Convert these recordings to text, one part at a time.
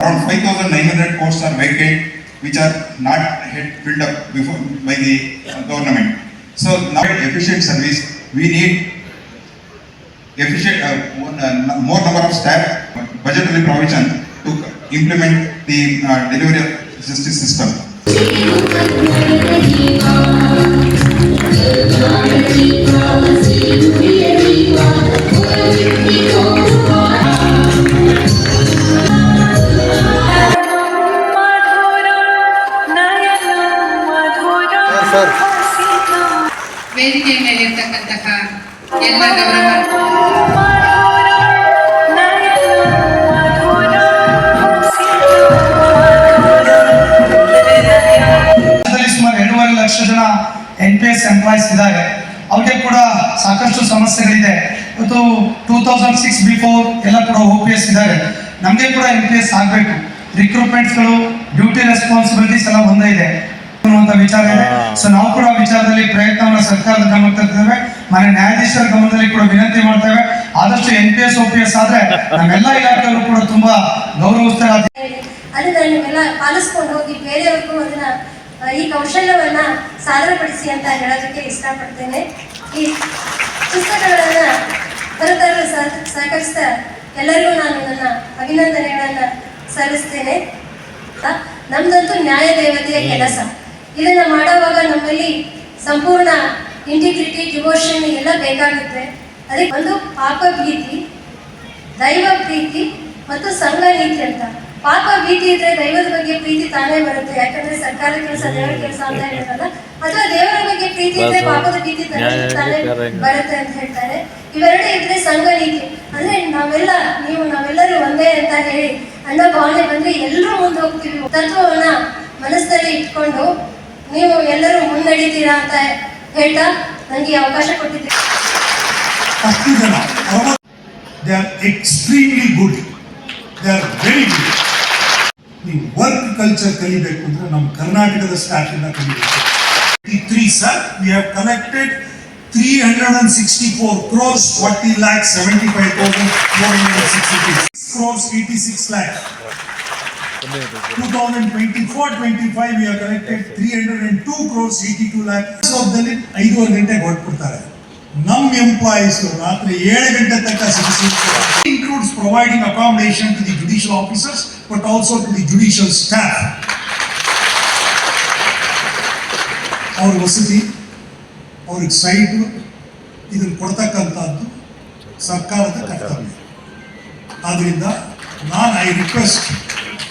Around 5,900 posts are vacant, which are not yet filled up before by the uh, government. So now efficient service, we need efficient, uh, uh, more number of staff, budgetary provision to implement the uh, delivery of justice system. ವೇದಿಕೆಯ ಮೇಲಿರ್ತಕ್ಕಂತಹ ಎಲ್ಲ ಗೌರವ. ರಾಜ್ಯದಲ್ಲಿ ಸುಮಾರು ಎರಡೂವರೆ ಲಕ್ಷ ಜನ N P S employees ಇದ್ದಾರೆ. ಅವ್ರಿಗೆ ಕೂಡ ಸಾಕಷ್ಟು ಸಮಸ್ಯೆಗಳಿದೆ. ಇವತ್ತು ಟೂ ತೌಸಂಡ್ ಸಿಕ್ಸ್ ಬಿಫೋರ್ ಎಲ್ಲ ಕೂಡ ಓ ಪಿ ಎಸ್ ಇದ್ದಾರೆ. ನಮಗೆ ಕೂಡ ಎನ್ ಪಿ ಎಸ್ ಆಗಬೇಕು. ರಿಕ್ರೂಟ್ಮೆಂಟ್ಸ್ಗಳು ಡ್ಯೂಟಿ ರೆಸ್ಪಾನ್ಸಿಬಿಲಿಟೀಸ್ ಎಲ್ಲ ಒಂದೇ ಇದೆ. ಅನ್ನುವಂಥ ವಿಚಾರ ಇದೆ. ಸೊ ನಾವು ಕೂಡ ಆ ವಿಚಾರದಲ್ಲಿ ಪ್ರಯತ್ನವನ್ನ ಸರ್ಕಾರದ ಗಮನಕ್ಕೆ ತರ್ತೇವೆ. ಮನೆ ನ್ಯಾಯಾಧೀಶರ ಗಮನದಲ್ಲಿ ಕೂಡ ವಿನಂತಿ ಮಾಡ್ತೇವೆ. ಆದಷ್ಟು N P S O P S ಆದ್ರೆ ನಮ್ಮೆಲ್ಲ ಇಲಾಖೆಯವರು ಕೂಡ ತುಂಬಾ ಗೌರವಿಸ್ತಾರೆ ಅದನ್ನ ನೀವೆಲ್ಲ ಪಾಲಿಸ್ಕೊಂಡು ಹೋಗಿ ಬೇರೆಯವ್ರಿಗೂ ಅದನ್ನ ಈ ಕೌಶಲ್ಯವನ್ನ ಸಾದರಪಡಿಸಿ ಅಂತ ಹೇಳೋದಕ್ಕೆ ಇಷ್ಟಪಡ್ತೇನೆ. ಈ ಪುಸ್ತಕಗಳನ್ನ ಹೊರತರಲು ಸಹ- ಸಹಕರಿಸಿದ ಎಲ್ಲರಿಗೂ ನಾನು ನನ್ನ ಅಭಿನಂದನೆಗಳನ್ನ ಸಲ್ಲಿಸ್ತೇನೆ. ನಮ್ದಂತೂ ನ್ಯಾಯ ದೇವತೆಯ ಕೆಲಸ. ಇದನ್ನ ಮಾಡುವಾಗ ನಮ್ಮಲ್ಲಿ ಸಂಪೂರ್ಣ ಇಂಟಿಗ್ರಿಟಿ ಡಿವೋಷನ್ ಎಲ್ಲ ಬೇಕಾಗುತ್ತೆ. ಅದಕ್ಕೆ ಒಂದು ಪಾಪ ಭೀತಿ ದೈವ ಪ್ರೀತಿ ಮತ್ತು ಸಂಘ ನೀತಿ ಅಂತ. ಪಾಪ ಭೀತಿ ಇದ್ರೆ ದೈವದ ಬಗ್ಗೆ ಪ್ರೀತಿ ತಾನೇ ಬರುತ್ತೆ. ಯಾಕಂದ್ರೆ ಸರ್ಕಾರ ಕೆಲಸ ದೇವರ ಕೆಲಸ ಅಂತ ಹೇಳ್ತಾರಲ್ಲ. ಅಥವಾ ದೇವರ ಬಗ್ಗೆ ಪ್ರೀತಿ ಇದ್ರೆ ಪಾಪದ ಭೀತಿ ತಾನೇ ಬರುತ್ತೆ ಅಂತ ಹೇಳ್ತಾರೆ. ಇವೆರಡೇ ಇದ್ರೆ ಸಂಘ ನೀತಿ. ಅಂದ್ರೆ ನಾವೆಲ್ಲ ನೀವು ನಾವೆಲ್ಲರೂ ಒಂದೇ ಅಂತ ಹೇಳಿ ಅನ್ನೋ ಭಾವನೆ ಬಂದ್ರೆ ಎಲ್ಲರೂ ಮುಂದೆ ಹೋಗ್ತೀವಿ. ತತ್ವವನ್ನ ಮನಸ್ಸಲ್ಲಿ ಇಟ್ಕೊಂಡು ನೀವು ಎಲ್ಲರೂ ಮುನ್ನಡೀತೀರಾ ಅಂತ ಹೇಳ್ತಾ ನನಗೆ ಅವಕಾಶ ಕೊಟ್ಟಿದ್ದೀರಿ. ಹತ್ತು ಜನ they are extremely good they are very good ನೀವು ವರ್ಕ್ ಕಲ್ಚರ್ ಕಲಿಬೇಕು ಅಂದ್ರೆ ನಮ್ಮ ಕರ್ನಾಟಕದ ಸ್ಟಾಫ್ ಇಂದ ಕಲಿಬೇಕು. Three sir we have collected three hundred and sixty four crores forty lakh seventy five thousand four hundred sixty crores eighty six lakh 2024-25 we have collected 302 crores 82 lakh. ಸೋಬ್ದಲ್ಲಿ ಐದೂವರೆ ಗಂಟೆಗೆ ಹೊರಟ್ಬಿಡ್ತಾರೆ. ನಮ್ಮ ಎಂಪ್ಲಾಯೀಸ್ ರಾತ್ರಿ 7 ಗಂಟೆ ತನಕ includes providing accommodation to the judicial officers but also to the judicial staff ಅವ್ರ ವಸತಿ, ಅವ್ರಿಗೆ ಸೈಟ್ ಇದನ್ನು ಕೊಡ್ತಕ್ಕಂಥದ್ದು ಸರ್ಕಾರದ ಕರ್ತವ್ಯ. ಆದ್ದರಿಂದ ನಾನು I request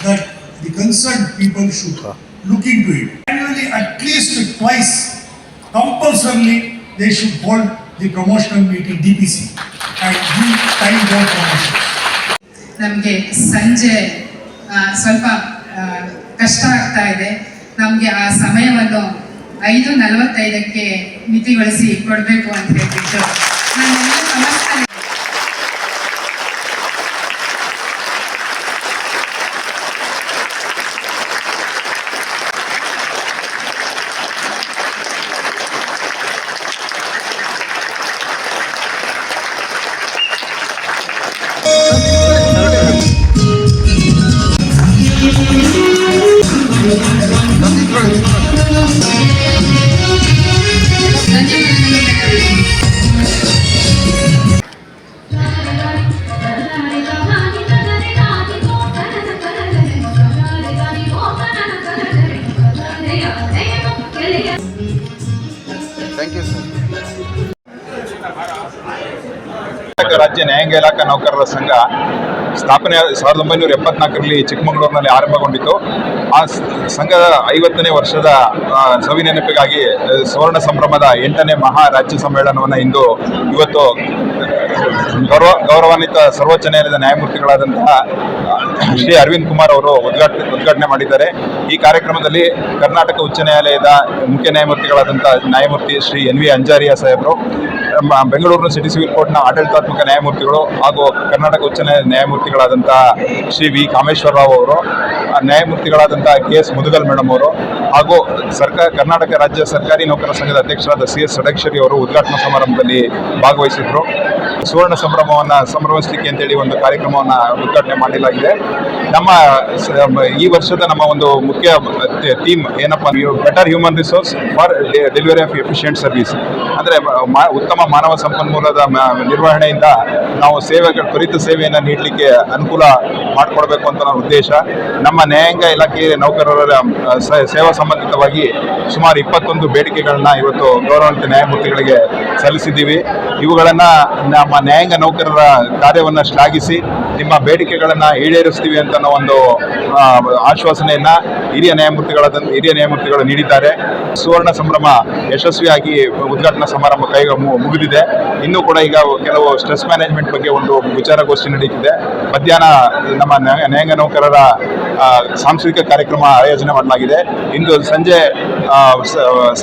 that the concern people should look into it annually at least twice compulsorily they should hold the promotional meeting D P C and give promotion ನಮಗೆ ಸಂಜೆ ಸ್ವಲ್ಪ ಕಷ್ಟ ಆಗ್ತಾ ಇದೆ. ನಮಗೆ ಆ ಸಮಯವನ್ನು ಐದು ನಲವತ್ತೈದಕ್ಕೆ ಮಿತಿಗೊಳಿಸಿ ಕೊಡಬೇಕು ಅಂತ ಹೇಳ್ಬಿಟ್ಟು ರಾಜ್ಯ ನ್ಯಾಯಾಂಗ ಇಲಾಖಾ ನೌಕರರ ಸಂಘ ಸ್ಥಾಪನೆ ಸಾವಿರದ ಒಂಬೈನೂರ ಎಪ್ಪತ್ನಾಲ್ಕರಲ್ಲಿ ಚಿಕ್ಕಮಗಳೂರಿನಲ್ಲಿ ಆರಂಭಗೊಂಡಿತ್ತು. ಆ ಸಂಘದ ಐವತ್ತನೇ ವರ್ಷದ ಸವಿ ಸವಿನೆನಪಿಗಾಗಿ ಸುವರ್ಣ ಸಂಭ್ರಮದ ಎಂಟನೇ ಮಹಾ ರಾಜ್ಯ ಸಮ್ಮೇಳನವನ್ನು ಇಂದು ಇವತ್ತು ಗೌರವ, ಗೌರವಾನ್ವಿತ ಸರ್ವೋಚ್ಚ ನ್ಯಾಯಾಲಯದ ನ್ಯಾಯಮೂರ್ತಿಗಳಾದಂತಹ ಶ್ರೀ ಅರವಿಂದ್ ಕುಮಾರ್ ಅವರು ಉದ್ಘಾಟನೆ ಉದ್ಘಾಟನೆ ಮಾಡಿದ್ದಾರೆ. ಈ ಕಾರ್ಯಕ್ರಮದಲ್ಲಿ ಕರ್ನಾಟಕ ಉಚ್ಚ ನ್ಯಾಯಾಲಯದ ಮುಖ್ಯ ನ್ಯಾಯಮೂರ್ತಿಗಳಾದಂಥ ನ್ಯಾಯಮೂರ್ತಿ ಶ್ರೀ ಎನ್ ವಿ ಅಂಜಾರಿಯಾ ಸಾಹೇಬರು ಬೆಂಗಳೂರಿನ ಸಿಟಿ ಸಿವಿಲ್ ಕೋರ್ಟ್ನ ಆಡಳಿತಾತ್ಮಕ ನ್ಯಾಯಮೂರ್ತಿಗಳು ಹಾಗೂ ಕರ್ನಾಟಕ ಉಚ್ಚ ನ್ಯಾಯ ನ್ಯಾಯಮೂರ್ತಿಗಳಾದಂಥ ಶ್ರೀ ವಿ ಕಾಮೇಶ್ವರ ರಾವ್ ಅವರು ನ್ಯಾಯಮೂರ್ತಿಗಳಾದಂಥ ಕೆ ಎಸ್ ಮುದುಗಲ್ ಮೇಡಮ್ ಅವರು, ಹಾಗೂ ಸರ್ಕಾರ, ಕರ್ನಾಟಕ ರಾಜ್ಯ ಸರ್ಕಾರಿ ನೌಕರರ ಸಂಘದ ಅಧ್ಯಕ್ಷರಾದ ಸಿ ಎಸ್ ಅವರು ಉದ್ಘಾಟನಾ ಸಮಾರಂಭದಲ್ಲಿ ಭಾಗವಹಿಸಿದ್ರು. ಸುವರ್ಣ ಸಂಭ್ರಮವನ್ನು ಸಂಭ್ರಮಿಸಲಿಕ್ಕೆ ಅಂತೇಳಿ ಒಂದು ಕಾರ್ಯಕ್ರಮವನ್ನು ಉದ್ಘಾಟನೆ ಮಾಡಲಾಗಿದೆ ನಮ್ಮ ಈ ವರ್ಷದ ನಮ್ಮ ಒಂದು ಮುಖ್ಯ ಥೀಮ್ ಏನಪ್ಪ better human resource for delivery of efficient service ಅಂದರೆ ಉತ್ತಮ ಮಾನವ ಸಂಪನ್ಮೂಲದ ನಿರ್ವಹಣೆಯಿಂದ ನಾವು ಸೇವೆಗಳ, ತ್ವರಿತ ಸೇವೆಯನ್ನು ನೀಡಲಿಕ್ಕೆ ಅನುಕೂಲ ಮಾಡಿಕೊಡ್ಬೇಕು ಅಂತ ನಮ್ಮ ಉದ್ದೇಶ. ನಮ್ಮ ನ್ಯಾಯಾಂಗ ಇಲಾಖೆ ನೌಕರರ ಸೇವಾ ಸಂಬಂಧಿತವಾಗಿ ಸುಮಾರು ಇಪ್ಪತ್ತೊಂದು ಬೇಡಿಕೆಗಳನ್ನ ಇವತ್ತು ಗೌರವಂತ ನ್ಯಾಯಮೂರ್ತಿಗಳಿಗೆ ಸಲ್ಲಿಸಿದ್ದೀವಿ. ಇವುಗಳನ್ನು ನಮ್ಮ ನ್ಯಾಯಾಂಗ ನೌಕರರ ಕಾರ್ಯವನ್ನು ಶ್ಲಾಘಿಸಿ ನಿಮ್ಮ ಬೇಡಿಕೆಗಳನ್ನು ಈಡೇರಿಸ್ತೀವಿ ಅಂತ ಒಂದು ಆಶ್ವಾಸನೆಯನ್ನು ಹಿರಿಯ ನ್ಯಾಯಮೂರ್ತಿಗಳಾದ ಹಿರಿಯ ನ್ಯಾಯಮೂರ್ತಿಗಳು ನೀಡಿದ್ದಾರೆ. ಸುವರ್ಣ ಸಂಭ್ರಮ ಯಶಸ್ವಿಯಾಗಿ ಉದ್ಘಾಟನಾ ಸಮಾರಂಭ ಕೈ ಮುಗಿದಿದೆ. ಇನ್ನೂ ಕೂಡ ಈಗ ಕೆಲವು ಸ್ಟ್ರೆಸ್ ಮ್ಯಾನೇಜ್ಮೆಂಟ್ ಬಗ್ಗೆ ಒಂದು ವಿಚಾರಗೋಷ್ಠಿ ನಡೀತಿದೆ. ಮಧ್ಯಾಹ್ನ ನಮ್ಮ ನ್ಯಾಯ, ನ್ಯಾಯಾಂಗ ನೌಕರರ ಸಾಂಸ್ಕೃತಿಕ ಕಾರ್ಯಕ್ರಮ ಆಯೋಜನೆ ಮಾಡಲಾಗಿದೆ. ಇಂದು ಸಂಜೆ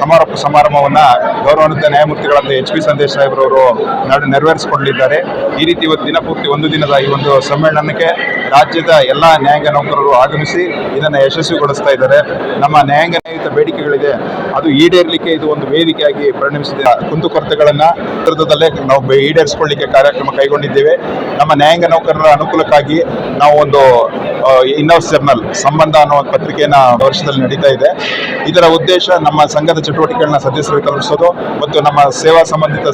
ಸಮಾರೋಪ ಸಮಾರಂಭವನ್ನು ಗೌರವಾನ್ವಿತ ನ್ಯಾಯಮೂರ್ತಿಗಳಾದ ಎಚ್ ಪಿ ಸಂದೇಶ್ ಸಾಹೇಬ್ರವರು ನಡೆ ನೆರವೇರಿಸಿಕೊಂಡಿದ್ದಾರೆ ಈ ರೀತಿ ಇವತ್ತು ದಿನಪೂರ್ತಿ ಒಂದು ದಿನದ ಈ ಒಂದು ಸಮ್ಮೇಳನಕ್ಕೆ ರಾಜ್ಯದ ಎಲ್ಲ ನ್ಯಾಯಾಂಗ ನೌಕರರು ಆಗಮಿಸಿ ಇದನ್ನು ಯಶಸ್ವಿಗೊಳಿಸ್ತಾ ಇದ್ದಾರೆ. ನಮ್ಮ ನ್ಯಾಯಾಂಗ ನ್ಯಾಯಯುತ ಬೇಡಿಕೆಗಳಿದೆ. ಅದು ಈಡೇರಲಿಕ್ಕೆ ಇದು ಒಂದು ವೇದಿಕೆಯಾಗಿ ಪರಿಣಮಿಸಿದೆ. ಕುಂದುಕೊರತೆಗಳನ್ನು ಚಿತ್ರದಲ್ಲೇ ನಾವು ಈಡೇರಿಸಿಕೊಳ್ಳಿಕ್ಕೆ ಕಾರ್ಯಕ್ರಮ ಕೈಗೊಂಡಿದ್ದೇವೆ. ನಮ್ಮ ನ್ಯಾಯಾಂಗ ನೌಕರರ ಅನುಕೂಲಕ್ಕಾಗಿ ನಾವು ಒಂದು ಇನ್ನೋಸ್ ಜರ್ನಲ್ ಸಂಬಂಧ ಅನ್ನೋ ಒಂದು ಪತ್ರಿಕೆಯನ್ನು ವರ್ಷದಲ್ಲಿ ನಡೀತಾ ಇದೆ. ಇದರ ಉದ್ದೇಶ ನಮ್ಮ ಸಂಘದ ಚಟುವಟಿಕೆಗಳನ್ನ ಸದಸ್ಯರಿಗೆ ತಲುಪಿಸೋದು ಮತ್ತು ನಮ್ಮ ಸೇವಾ ಸಂಬಂಧಿತ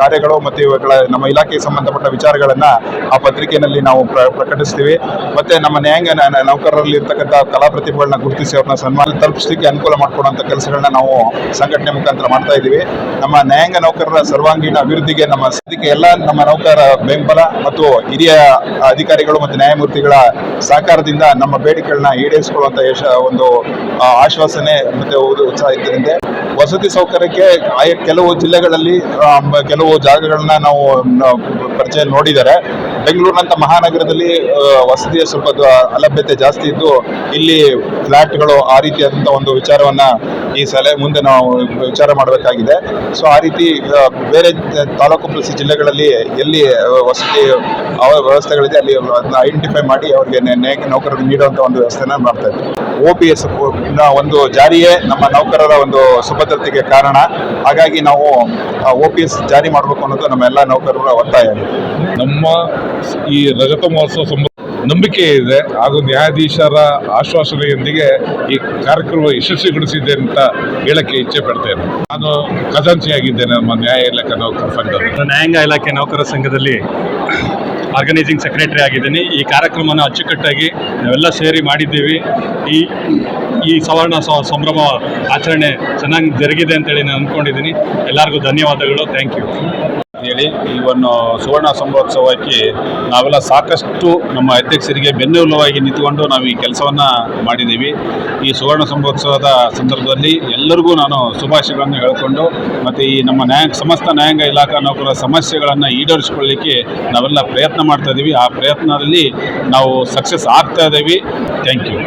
ಕಾರ್ಯಗಳು ಮತ್ತು ಇವುಗಳ ನಮ್ಮ ಇಲಾಖೆಗೆ ಸಂಬಂಧಪಟ್ಟ ವಿಚಾರಗಳನ್ನ ಆ ಪತ್ರಿಕೆಯಲ್ಲಿ ನಾವು ಪ್ರಕಟಿಸ್ತೀವಿ. ಮತ್ತೆ ನಮ್ಮ ನ್ಯಾಯಾಂಗ ನೌಕರರಲ್ಲಿ ಇರ್ತಕ್ಕಂಥ ಕಲಾ ಪ್ರತಿಭೆಗಳನ್ನ ಗುರುತಿಸಿ ಅವ್ರನ್ನ ಸನ್ಮಾನ ತಲುಪಿಸಲಿಕ್ಕೆ ಅನುಕೂಲ ಮಾಡಿಕೊಡುವಂಥ ಕೆಲಸಗಳನ್ನ ನಾವು ಸಂಘಟನೆ ಮುಖಾಂತರ ಮಾಡ್ತಾ ಇದ್ದೀವಿ. ನಮ್ಮ ನ್ಯಾಯಾಂಗ ನೌಕರರ ಸರ್ವಾಂಗೀಣ ಅಭಿವೃದ್ಧಿಗೆ ನಮ್ಮ ಸದ್ಯಕ್ಕೆ ಎಲ್ಲ ನಮ್ಮ ನೌಕರರ ಬೆಂಬಲ ಮತ್ತು ಹಿರಿಯ ಅಧಿಕಾರಿಗಳು ಮತ್ತು ನ್ಯಾಯಮೂರ್ತಿಗಳ ಸಹಕಾರದಿಂದ ನಮ್ಮ ಬೇಡಿಕೆಗಳನ್ನ ಈಡೇರಿಸಿಕೊಳ್ಳುವಂಥ ಯಶ, ಒಂದು ಆಶ್ವಾಸನೆ ಮತ್ತೆ ಉತ್ಸಾಹ ಇದ್ದರಿಂದ ವಸತಿ ಸೌಕರ್ಯಕ್ಕೆ ಆಯಾ, ಕೆಲವು ಜಿಲ್ಲೆಗಳಲ್ಲಿ ಕೆಲವು ಜಾಗಗಳನ್ನ ನಾವು ಪರಿಚಯ ನೋಡಿದ್ದಾರೆ. ಬೆಂಗಳೂರಿನಂಥ ಮಹಾನಗರದಲ್ಲಿ ವಸತಿಯ ಸ್ವಲ್ಪ ಅಲಭ್ಯತೆ ಜಾಸ್ತಿ ಇದ್ದು, ಇಲ್ಲಿ ಫ್ಲ್ಯಾಟ್ಗಳು ಆ ರೀತಿಯಾದಂಥ ಒಂದು ವಿಚಾರವನ್ನ ಈ ಸಲ ಮುಂದೆ ನಾವು ವಿಚಾರ ಮಾಡಬೇಕಾಗಿದೆ. ಸೊ ಆ ರೀತಿ ಬೇರೆ ತಾಲೂಕು ಪ್ಲಸ್ ಜಿಲ್ಲೆಗಳಲ್ಲಿ ಎಲ್ಲಿ ವಸತಿ ವ್ಯವಸ್ಥೆಗಳಿದೆ, ಅಲ್ಲಿ ಅದನ್ನ ಐಡೆಂಟಿಫೈ ಮಾಡಿ ಅವರಿಗೆ ನೌಕರರಿಗೆ ನೀಡುವಂಥ ಒಂದು ವ್ಯವಸ್ಥೆನ ಮಾಡ್ತಾ ಇದ್ದೀವಿ ಒ ಪಿ ಎಸ್ ಒಂದು ಜಾರಿಯೇ ನಮ್ಮ ನೌಕರರ ಒಂದು ಸುಭದ್ರತೆಗೆ ಕಾರಣ. ಹಾಗಾಗಿ ನಾವು ಒ ಪಿ ಎಸ್ ಜಾರಿ ಮಾಡಬೇಕು ಅನ್ನೋದು ನಮ್ಮೆಲ್ಲ ನೌಕರರ ಒತ್ತಾಯ. ನಮ್ಮ ಈ ರಜತ ಮಹೋತ್ಸವ ನಂಬಿಕೆ ಇದೆ, ಹಾಗೂ ನ್ಯಾಯಾಧೀಶರ ಆಶ್ವಾಸನೆಯೊಂದಿಗೆ ಈ ಕಾರ್ಯಕ್ರಮ ಯಶಸ್ವಿಗೊಳಿಸಿದೆ ಅಂತ ಹೇಳಕ್ಕೆ ಇಚ್ಛೆ ಪಡ್ತೇನೆ. ನಾನು ಖಜಾಂಚಿಯಾಗಿದ್ದೇನೆ ನಮ್ಮ ನ್ಯಾಯ ಇಲಾಖೆ ನೌಕರ ಸಂಘದಲ್ಲಿ. ನ್ಯಾಯಾಂಗ ಇಲಾಖೆ ನೌಕರ ಸಂಘದಲ್ಲಿ ಆರ್ಗನೈಸಿಂಗ್ ಸೆಕ್ರೆಟರಿ ಆಗಿದ್ದೀನಿ. ಈ ಕಾರ್ಯಕ್ರಮನ ಅಚ್ಚುಕಟ್ಟಾಗಿ ನಾವೆಲ್ಲ ಸೇರಿ ಮಾಡಿದ್ದೀವಿ. ಈ ಈ ಸವರ್ಣ ಸಂಭ್ರಮ ಆಚರಣೆ ಚೆನ್ನಾಗಿ ಜರುಗಿದೆ ಅಂತೇಳಿ ನಾನು ಅಂದ್ಕೊಂಡಿದ್ದೀನಿ. ಎಲ್ಲರಿಗೂ ಧನ್ಯವಾದಗಳು. ಥ್ಯಾಂಕ್ ಯು ಹೇಳಿ, ಈ ಒಂದು ಸುವರ್ಣ ಸಂಭೋತ್ಸವಕ್ಕೆ ನಾವೆಲ್ಲ ಸಾಕಷ್ಟು ನಮ್ಮ ಅಧ್ಯಕ್ಷರಿಗೆ ಬೆನ್ನೆಲುವಾಗಿ ನಿಂತುಕೊಂಡು ನಾವು ಈ ಕೆಲಸವನ್ನು ಮಾಡಿದ್ದೀವಿ. ಈ ಸುವರ್ಣ ಸಂಭೋತ್ಸವದ ಸಂದರ್ಭದಲ್ಲಿ ಎಲ್ಲರಿಗೂ ನಾನು ಶುಭಾಶಯಗಳನ್ನು ಹೇಳಿಕೊಂಡು, ಮತ್ತು ಈ ನಮ್ಮ ನ್ಯಾಯ ಸಮಸ್ತ ನ್ಯಾಯಾಂಗ ಇಲಾಖಾ ನೌಕರರ ಸಮಸ್ಯೆಗಳನ್ನು ಈಡೇರಿಸಿಕೊಳ್ಳಿಕ್ಕೆ ನಾವೆಲ್ಲ ಪ್ರಯತ್ನ ಮಾಡ್ತಾ ಇದ್ದೀವಿ ಆ ಪ್ರಯತ್ನದಲ್ಲಿ ನಾವು ಸಕ್ಸಸ್ ಆಗ್ತಾ ಇದ್ದೀವಿ ಥ್ಯಾಂಕ್ ಯು.